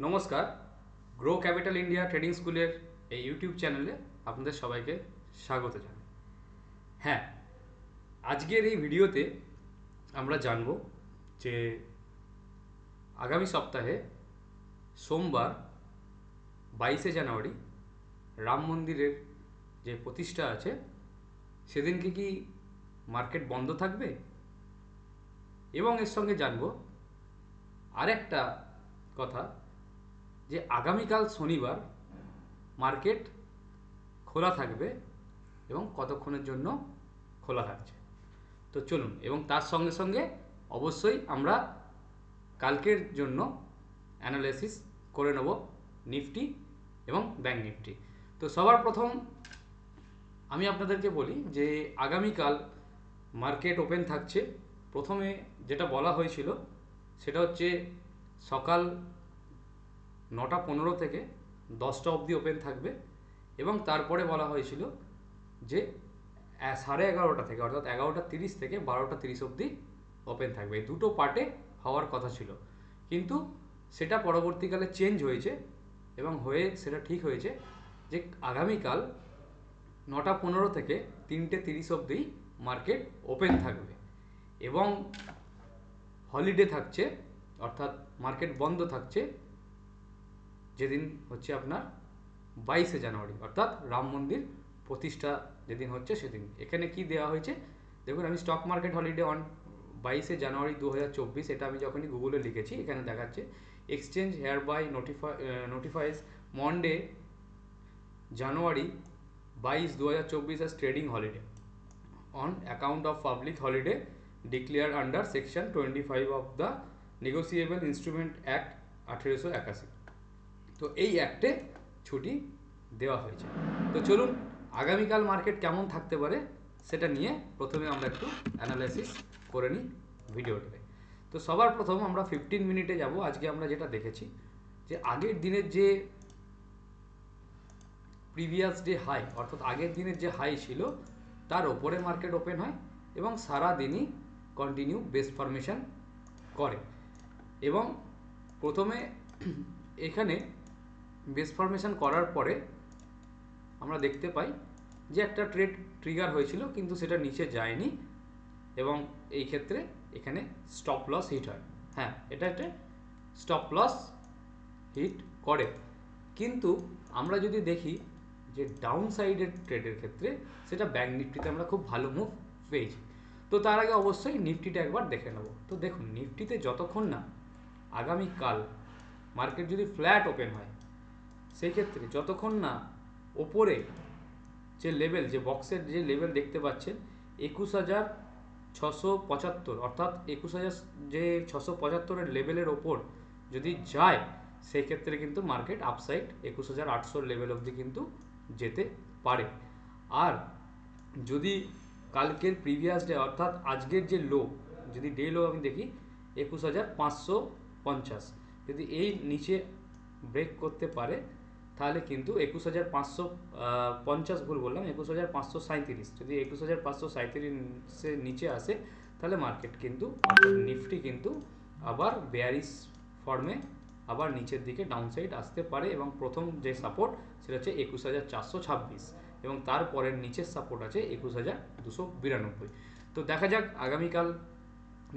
নমস্কার। Grow capital India trading স্কুলের এই ইউটিউব চ্যানেলে আপনাদের সবাইকে স্বাগত জানাই। হ্যাঁ আজকের এই ভিডিওতে আমরা জানব যে আগামী সপ্তাহে সোমবার বাইশে জানুয়ারি রাম মন্দিরের যে প্রতিষ্ঠা আছে, সেদিনকে কি মার্কেট বন্ধ থাকবে? এবং এর সঙ্গে জানব আরেকটা কথা যে আগামীকাল শনিবার মার্কেট খোলা থাকবে এবং কতক্ষণের জন্য খোলা থাকছে। তো চলুন, এবং তার সঙ্গে সঙ্গে অবশ্যই আমরা কালকের জন্য অ্যানালাইসিস করে নেব নিফটি এবং ব্যাঙ্ক নিফটি। তো সবার প্রথম আমি আপনাদেরকে বলি যে আগামীকাল মার্কেট ওপেন থাকছে। প্রথমে যেটা বলা হয়েছিল সেটা হচ্ছে সকাল নটা পনেরো থেকে দশটা অবধি ওপেন থাকবে এবং তারপরে বলা হয়েছিল যে সাড়ে এগারোটা থেকে, অর্থাৎ এগারোটা তিরিশ থেকে বারোটা তিরিশ অবধি ওপেন থাকবে। এই দুটো পার্টে হওয়ার কথা ছিল। কিন্তু সেটা পরবর্তীকালে চেঞ্জ হয়েছে এবং হয়ে, সেটা ঠিক হয়েছে যে, আগামীকাল নটা পনেরো থেকে তিনটে তিরিশ অবধি মার্কেট ওপেন থাকবে এবং হলিডে থাকছে, অর্থাৎ মার্কেট বন্ধ থাকছে। যেদিন হচ্ছে আপনার বাইশে জানুয়ারি, অর্থাৎ রাম মন্দির প্রতিষ্ঠা যেদিন হচ্ছে সেদিন। এখানে কি দেওয়া হয়েছে? দেখুন, আমি স্টক মার্কেট হলিডে অন বাইশে জানুয়ারি দু হাজার চব্বিশ, এটা আমি যখনই গুগলে লিখেছি, এখানে দেখাচ্ছে exchange here by notify notifies Monday January বাইশ দু হাজার চব্বিশ as trading holiday on account of public holiday holiday declared under section 25 of the negotiable instrument act আঠেরোশো একাশি। তো এই অ্যাক্টে ছুটি দেওয়া হয়েছে। তো চলুন, আগামীকাল মার্কেট কেমন থাকতে পারে সেটা নিয়ে প্রথমে আমরা একটু অ্যানালাইসিস করে নিই ভিডিওটাতে। তো সবার প্রথম আমরা ফিফটিন মিনিটে যাব। আজকে আমরা যেটা দেখেছি যে আগের দিনের যে প্রিভিয়াস যে হাই অর্থাৎ আগের দিনের যে হাই ছিল, তার ওপরে মার্কেট ওপেন হয় এবং সারা দিনই কন্টিনিউ বেস ফরমেশন করে। এবং প্রথমে এখানে বেস ফরমেশন করার পরে আমরা দেখতে পাই যে একটা ট্রেড ট্রিগার হয়েছিল, কিন্তু সেটা নিচে যায়নি এবং এই ক্ষেত্রে এখানে স্টপ লস হিট হয়। হ্যাঁ এটা একটা স্টপ লস হিট করে। কিন্তু আমরা যদি দেখি যে ডাউন সাইডের ট্রেডের ক্ষেত্রে সেটা ব্যাঙ্ক নিফটিতে আমরা খুব ভালো মুভ পেয়েছি। তো তার আগে অবশ্যই নিফটিটা একবার দেখে নেব। তো দেখুন নিফটিতে যতক্ষণ না আগামীকাল মার্কেট যদি ফ্ল্যাট ওপেন হয় সেই ক্ষেত্রে যতক্ষণ না ওপরে যে লেভেল যে বক্সের যে লেভেল দেখতে পাচ্ছেন, একুশ হাজার ছশো পঁচাত্তর, অর্থাৎ একুশ হাজার যে ছশো পঁচাত্তরের লেভেলের ওপর যদি যায় সেই ক্ষেত্রে কিন্তু মার্কেট আপসাইড একুশ হাজার আটশোর লেভেল অবধি কিন্তু যেতে পারে। আর যদি কালকের প্রিভিয়াস ডে অর্থাৎ আজকের যে লো যদি ডে লো আমি দেখি, একুশ হাজার পাঁচশো পঞ্চাশ, যদি এই নিচে ব্রেক করতে পারে তাহলে কিন্তু একুশ হাজার পাঁচশো পঞ্চাশ ভুল বললাম, একুশ হাজার পাঁচশো সাঁইত্রিশ। যদি একুশ হাজার পাঁচশো সাঁইত্রিশের নিচে আসে, তাহলে মার্কেট কিন্তু নিফটি কিন্তু আবার বেয়ারিস ফর্মে আবার নিচের দিকে ডাউন সাইড আসতে পারে এবং প্রথম যে সাপোর্ট সেটা হচ্ছে একুশ হাজার চারশো ছাব্বিশ এবং তারপরের নিচের সাপোর্ট আছে একুশ হাজার দুশো বিরানব্বই। তো দেখা যাক আগামীকাল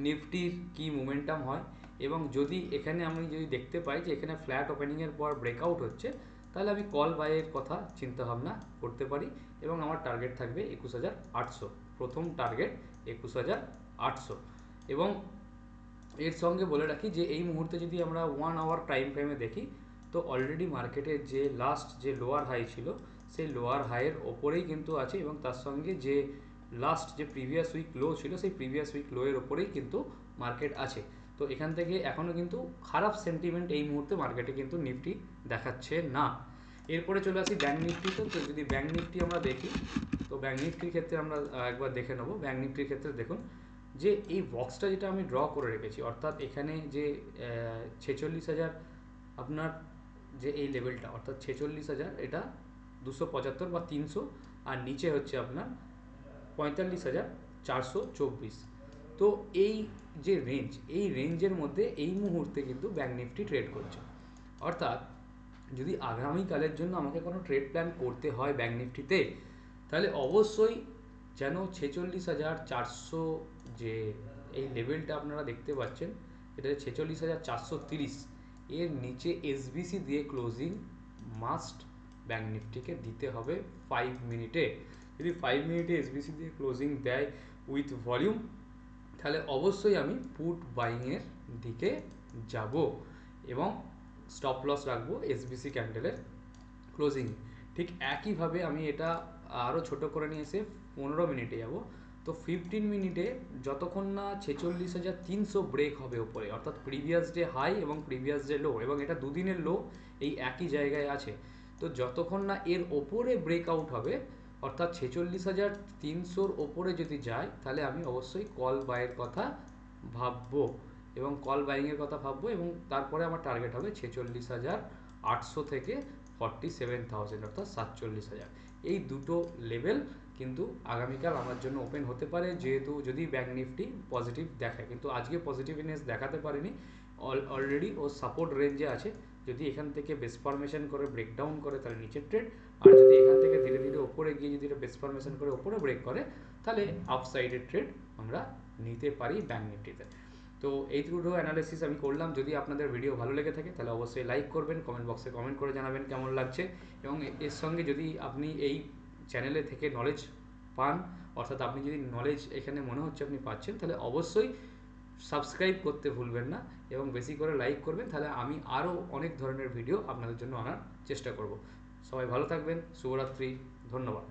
নিফটির কি মোমেন্টাম হয় এবং যদি এখানে আমি যদি দেখতে পাই যে এখানে ফ্ল্যাট ওপেনিংয়ের পর ব্রেকআউট হচ্ছে তাহলে আমি কল বাইয়ের কথা চিন্তা ভাবনা করতে পারি এবং আমার টার্গেট থাকবে একুশ হাজার আটশো। প্রথম টার্গেট একুশ হাজার আটশো। এবং এর সঙ্গে বলে রাখি যে এই মুহূর্তে যদি আমরা ওয়ান আওয়ার টাইম ফ্রেমে দেখি, তো অলরেডি মার্কেটের যে লাস্ট যে লোয়ার হাই ছিল, সেই লোয়ার হাইয়ের ওপরেই কিন্তু আছে এবং তার সঙ্গে যে লাস্ট যে প্রিভিয়াস উইক লো ছিল, সেই প্রিভিয়াস উইক লোয়ের ওপরেই কিন্তু মার্কেট আছে। তো এখান থেকে এখনও কিন্তু খারাপ সেন্টিমেন্ট এই মুহূর্তে মার্কেটে কিন্তু নিফটি দেখাচ্ছে না। এরপরে চলে আসি ব্যাঙ্ক নিফটিতে তো। যদি ব্যাঙ্ক নিফটি আমরা দেখি, তো ব্যাঙ্ক নিফটির ক্ষেত্রে আমরা একবার দেখে নেব। ব্যাঙ্ক নিফটির ক্ষেত্রে দেখুন যে এই বক্সটা যেটা আমি ড্র করে রেখেছি, অর্থাৎ এখানে যে ছেচল্লিশ হাজার আপনার যে এই লেভেলটা অর্থাৎ ছেচল্লিশ হাজার, এটা দুশো পঁচাত্তর বা তিনশো, আর নিচে হচ্ছে আপনার পঁয়তাল্লিশ হাজার চারশো চব্বিশ। তো এই যে রেঞ্জ এই রেঞ্জের মধ্যে এই মুহূর্তে কিন্তু ব্যাঙ্ক নিফটি ট্রেড করছে। অর্থাৎ যদি আগামীকালের জন্য আমাকে কোনো ট্রেড প্ল্যান করতে হয় ব্যাঙ্ক নিফটিতে তাহলে অবশ্যই যেন ছেচল্লিশ হাজার চারশো যে এই লেভেলটা আপনারা দেখতে পাচ্ছেন, এটা ছেচল্লিশ হাজার চারশো তিরিশ। এর নিচে এসবিসি দিয়ে ক্লোজিং মাস্ট ব্যাঙ্ক নিফটিকে দিতে হবে ফাইভ মিনিটে যদি ফাইভ মিনিটে এসবিসি দিয়ে ক্লোজিং দেয় উইথ ভলিউম তাহলে অবশ্যই আমি পুট বাইংয়ের দিকে যাব এবং স্টপ লস রাখব এসবিসি ক্যান্ডেলের ক্লোজিং ঠিক একইভাবে আমি এটা আরও ছোট করে নিয়ে এসে পনেরো মিনিটে যাব। তো ফিফটিন মিনিটে যতক্ষণ না ছেচল্লিশ হাজার তিনশো ব্রেক হবে ওপরে, অর্থাৎ প্রিভিয়াস ডে হাই এবং প্রিভিয়াস ডে লো এবং এটা দুদিনের লো এই একই জায়গায় আছে। তো যতক্ষণ না এর ওপরে ব্রেক আউট হবে অর্থাৎ ছেচল্লিশ হাজার তিনশোর ওপরে যদি যায়, তাহলে আমি অবশ্যই কল বাইয়ের কথা ভাববো এবং কল বাইংয়ের কথা ভাববো এবং তারপরে আমার টার্গেট হবে ছেচল্লিশ হাজার আটশো থেকে ফর্টি সেভেন থাউজেন্ড অর্থাৎ সাতচল্লিশ হাজার। এই দুটো লেভেল কিন্তু আগামীকাল আমার জন্য ওপেন হতে পারে, যেহেতু যদি ব্যাঙ্ক নিফটি পজিটিভ দেখায়। কিন্তু আজকে পজিটিভনেস দেখাতে পারেনি অলরেডি ও সাপোর্ট রেঞ্জে আছে। যদি এখান থেকে বেস ফরমেশন করে ব্রেকডাউন করে, তাহলে নিচের ট্রেড আর যদি এখান থেকে ধীরে ধীরে ওপরে গিয়ে যদি এটা বেস ফরমেশন করে ওপরে ব্রেক করে, তাহলে আপসাইডের ট্রেড আমরা নিতে পারি ব্যাঙ্ক নিফটিতে তো এই দুটো অ্যানালিসিস আমি করলাম। যদি আপনাদের ভিডিও ভালো লেগে থাকে, তাহলে অবশ্যই লাইক করবেন কমেন্ট বক্সে কমেন্ট করে জানাবেন কেমন লাগছে। এবং এর সঙ্গে যদি আপনি এই চ্যানেলে থেকে নলেজ পান, অর্থাৎ আপনি যদি নলেজ এখানে মনে হচ্ছে আপনি পাচ্ছেন, তাহলে অবশ্যই সাবস্ক্রাইব করতে ভুলবেন না এবং বেশি করে লাইক করবেন, তাহলে আমি আরও অনেক ধরনের ভিডিও আপনাদের জন্য আনার চেষ্টা করব। সবাই ভালো থাকবেন, শুভরাত্রি, ধন্যবাদ।